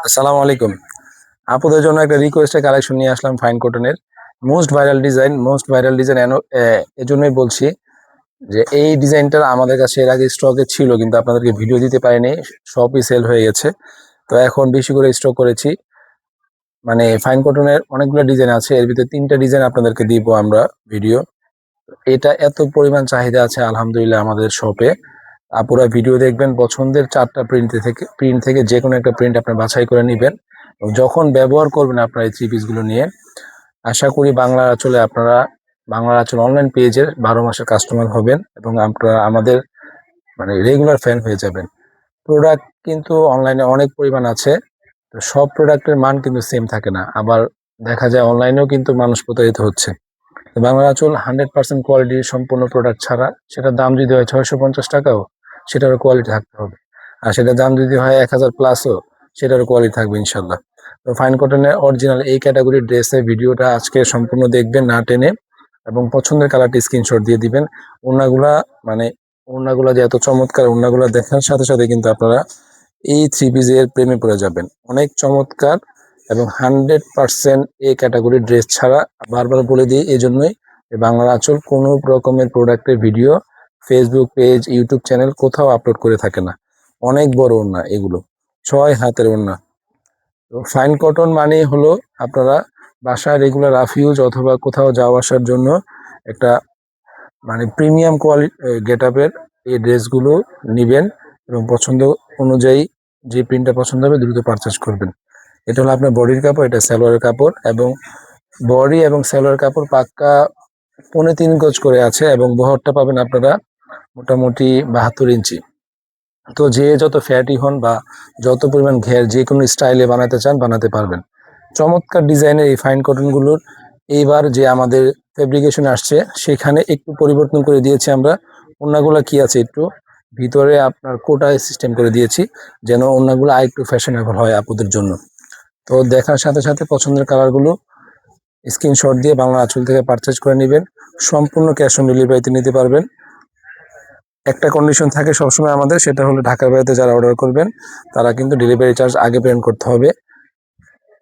আসসালামু আলাইকুম। আপুদের জন্য একটা রিকোয়েস্টের কালেকশন নিয়ে আসলাম ফাইন কটনের most viral design most viral design এজন্যই বলছি যে এই ডিজাইনটা আমাদের কাছে এর আগে স্টকে ছিল, কিন্তু আপনাদেরকে ভিডিও দিতে পারিনি সবই সেল হয়ে গেছে। তো এখন বেশি করে স্টক করেছি। মানে ফাইন কটনের অনেকগুলো ডিজাইন আছে, এর ভিতরে তিনটা ডিজাইন আপনাদেরকে দিব আমরা ভিডিও এটা এত পরিমাণ চাহিদা আছে, আলহামদুলিল্লাহ, আমাদের শপে আপুরা ভিডিও দেখবেন পছন্দের চারটা প্রিন্ট থেকে প্রিন্ট থেকে যে কোনো একটা প্রিন্ট আপনি বাছাই করে নেবেন। যখন ব্যবহার করবেন আপনার এই থ্রি পিসগুলো নিয়ে, আশা করি বাংলা আঁচলে আপনারা, বাংলা আঁচল অনলাইন পেজের বারো মাসের কাস্টমার হবেন এবং আপনারা আমাদের মানে রেগুলার ফ্যান হয়ে যাবেন। প্রোডাক্ট কিন্তু অনলাইনে অনেক পরিমাণ আছে, তো সব প্রোডাক্টের মান কিন্তু সেম থাকে না। আবার দেখা যায় অনলাইনেও কিন্তু মানুষ প্রতারিত হচ্ছে। বাংলা আঁচল হান্ড্রেড পার্সেন্ট কোয়ালিটির সম্পূর্ণ প্রোডাক্ট ছাড়া, সেটার দাম যদি হয় ছয়শো পঞ্চাশ টাকাও সেটারও কোয়ালিটি থাকতে হবে। আর সেটার দাম যদি হয় এক হাজার প্লাসও সেটারও কোয়ালিটি থাকবে ইনশাল্লাহ তো ফাইন কটনের অরিজিনাল এই ক্যাটাগরির ড্রেসের ভিডিওটা আজকে সম্পূর্ণ দেখবেন না টেনে এবং পছন্দের কালারটি স্ক্রিনশট দিয়ে দিবেন। ওনাগুলা মানে ওনাগুলা যে এত চমৎকার ওনাগুলা দেখার সাথে সাথে কিন্তু আপনারা এই থ্রি পিসের প্রেমে পড়ে যাবেন। অনেক চমৎকার এবং হান্ড্রেড পার্সেন্ট এ ক্যাটাগরির ড্রেস ছাড়া বারবার বলে দিই এই জন্যই বাংলার আঁচল কোনো রকমের প্রোডাক্টের video Facebook page YouTube channel কোথাও আপলোড করে থাকে না। অনেক বড় ওড়না এগুলো। ছয় হাতের ওড়না তো ফাইন কটন মানে হলো আপনারা বাসায় রেগুলার রাফ ইউজ অথবা কোথাও যাওয়া আসার জন্য একটা মানে প্রিমিয়াম কোয়ালিটি গেট আপের এই ড্রেসগুলো নিবেন এবং পছন্দ অনুযায়ী যে প্রিন্টটা পছন্দ হবে দ্রুত পারচেস করবেন। এটা হলো আপনার বডির কাপড়, এটা সালোয়ারের কাপড় এবং বডি এবং সালোয়ার কাপড় পাক্কা পৌনে তিন গজ করে আছে এবং বহরটা পাবেন আপনারা মোটামুটি বাহাত্তর ইঞ্চি। তো যে যত ফ্যাটি হন বা যত পরিমাণ ঘের যে কোনো স্টাইলে বানাতে চান, বানাতে পারবেন। চমৎকার ডিজাইনের এই ফাইন কটনগুলোর এইবার যে আমাদের ফেব্রিকেশন আসছে, সেখানে একটু পরিবর্তন করে দিয়েছি আমরা। ওনাগুলো কি আছে একটু? ভিতরে আপনার কোটায় সিস্টেম করে দিয়েছি, যেন ওনাগুলো আর একটু ফ্যাশনেবল হয় আপুদের জন্য। তো দেখার সাথে সাথে পছন্দের কালারগুলো স্ক্রিনশট দিয়ে বাংলা আঁচল থেকে পারচেজ করে নেবেন। সম্পূর্ণ ক্যাশ অন ডেলিভারিতে নিতে পারবেন। একটা কন্ডিশন থাকে সবসময় আমাদের, সেটা হলো ঢাকার বাইরে যারা অর্ডার করবেন, তারা কিন্তু ডেলিভারি চার্জ আগে পেমেন্ট করতে হবে।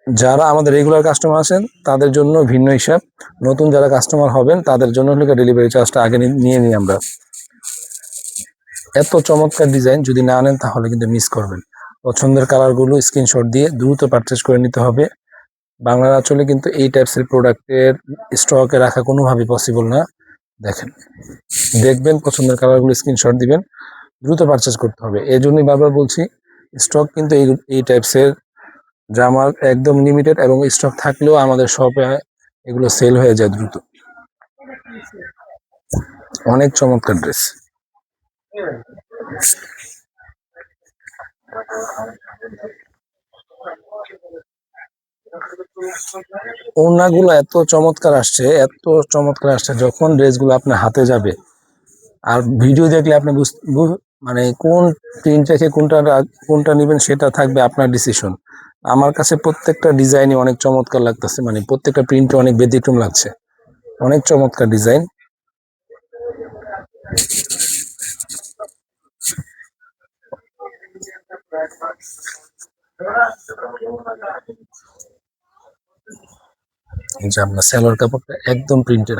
যারা আমাদের রেগুলার কাস্টমার আছেন, তাদের জন্য ভিন্ন হিসাব। নতুন যারা কাস্টমার হবেন, তাদের জন্য হলে ডেলিভারি চার্জটা আগে নিয়ে নিই আমরা। এত চমৎকার ডিজাইন যদি না আনেন তাহলে কিন্তু মিস করবেন। পছন্দের কালারগুলো স্ক্রিনশট দিয়ে দ্রুত পারচেস করে নিতে হবে। বাংলার আঁচলে কিন্তু এই টাইপসের প্রোডাক্টের স্টকে রাখা কোনোভাবেই পসিবল না। দেখেন। দেখবেন পছন্দের কালারগুলো স্ক্রিনশট দিবেন, দ্রুত পারচেস করতে হবে। এই জন্যই বারবার বলছি স্টক কিন্তু এই এই টাইপসের জামার একদম লিমিটেড এবং স্টক থাকলেও আমাদের শপে এগুলো সেল হয়ে যায় দ্রুত। অনেক চমৎকার ড্রেস ওড়নাগুলো এত চমৎকার আসছে, এত চমৎকার আসছে যখন ড্রেসগুলো আপনার হাতে যাবে। আর ভিডিও দেখলে আপনি মানে কোন প্রিন্ট রেখে কোনটা কোনটা নেবেন সেটা থাকবে আপনার ডিসিশন আমার কাছে প্রত্যেকটা ডিজাইনই অনেক চমৎকার লাগতেছে মানে প্রত্যেকটা প্রিন্টে অনেক ব্যতিক্রম লাগছে। অনেক চমৎকার ডিজাইন। যে আপনার কাপড়টা একদম প্রিন্টের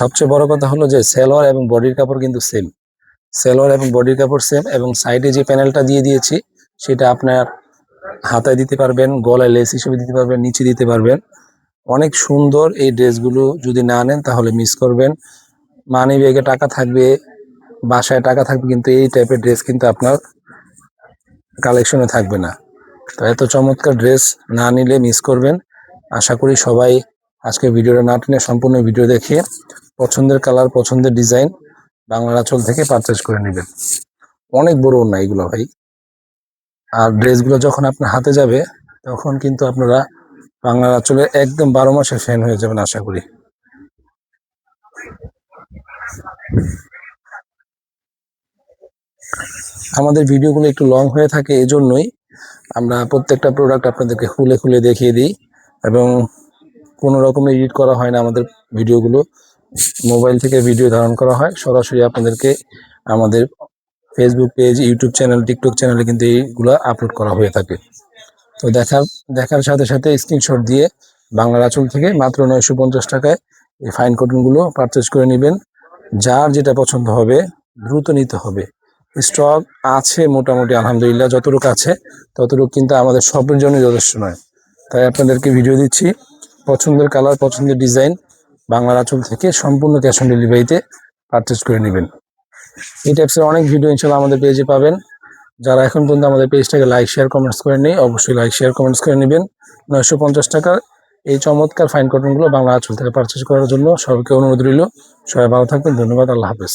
সবচেয়ে বড় কথা হলো যে সেলোয়ার এবং বডির কাপড় কিন্তু সেম সেলোয়ার এবং বডির কাপড় সেম এবং সাইডে যে প্যানেলটা দিয়ে দিয়েছি, সেটা আপনার হাতায় দিতে পারবেন, গলায় লেস হিসেবে দিতে পারবেন, নিচে দিতে পারবেন। অনেক সুন্দর এই ড্রেসগুলো যদি না নেন, তাহলে মিস করবেন। মানি ব্যাগে টাকা থাকবে, বাসায় টাকা থাকবে, কিন্তু এই টাইপের ড্রেস কিন্তু আপনার কালেকশনে থাকবে না। তো এত চমৎকার ড্রেস না নিলে মিস করবেন। আশা করি সবাই আজকে ভিডিওটা না টেনে সম্পূর্ণ ভিডিও দেখে পছন্দের কালার, পছন্দের ডিজাইন বাংলার আঁচল থেকে পারচেস করে নেবেন। অনেক বড় না এগুলো ভাই। আর ড্রেসগুলো যখন আপনার হাতে যাবে, তখন কিন্তু আপনারা বাংলার আঁচলে একদম বারো মাসের ফ্যান হয়ে যাবেন আশা করি। আমাদের ভিডিওগুলো একটু লং হয়ে থাকে, এজন্যই আমরা প্রত্যেকটা প্রোডাক্ট আপনাদেরকে খুলে খুলে দেখিয়ে দিই। এবং কোনো রকমের এডিট করা হয় না আমাদের ভিডিওগুলো। মোবাইল থেকে ভিডিও ধারণ করা হয়। সরাসরি আপনাদেরকে আমাদের Facebook page YouTube channel TikTok চ্যানেলে কিন্তু এইগুলো আপলোড করা হয়ে থাকে। তো দেখার দেখার সাথে সাথে স্ক্রিনশট দিয়ে বাংলার আঁচল থেকে মাত্র নয়শো পঞ্চাশ টাকায় এই ফাইন কটনগুলো পারচেজ করে নেবেন। যার যেটা পছন্দ হবে দ্রুত নিতে হবে। স্টক আছে মোটামুটি, আলহামদুলিল্লাহ, যতটুকু আছে, ততটুকু কিন্তু আমাদের সবের জন্য যথেষ্ট নয়। তাই আপনাদেরকে ভিডিও দিচ্ছি। পছন্দের কালার পছন্দের ডিজাইন বাংলার আঁচল থেকে সম্পূর্ণ ক্যাশ অন ডেলিভারিতে পারচেস করে নেবেন। এই টাইপসের অনেক ভিডিও ইনশাল্লাহ আমাদের পেজে পাবেন। যারা এখন পর্যন্ত আমাদের পেজটাকে লাইক শেয়ার কমেন্টস করে নেই অবশ্যই লাইক শেয়ার কমেন্টস করে নেবেন। নয়শো পঞ্চাশ টাকার এই চমৎকার ফাইন কটনগুলো বাংলা আঁচল থেকে পারচেস করার জন্য সবাইকে অনুরোধ রইল। সবাই ভালো থাকবেন, ধন্যবাদ, আল্লাহ হাফেজ।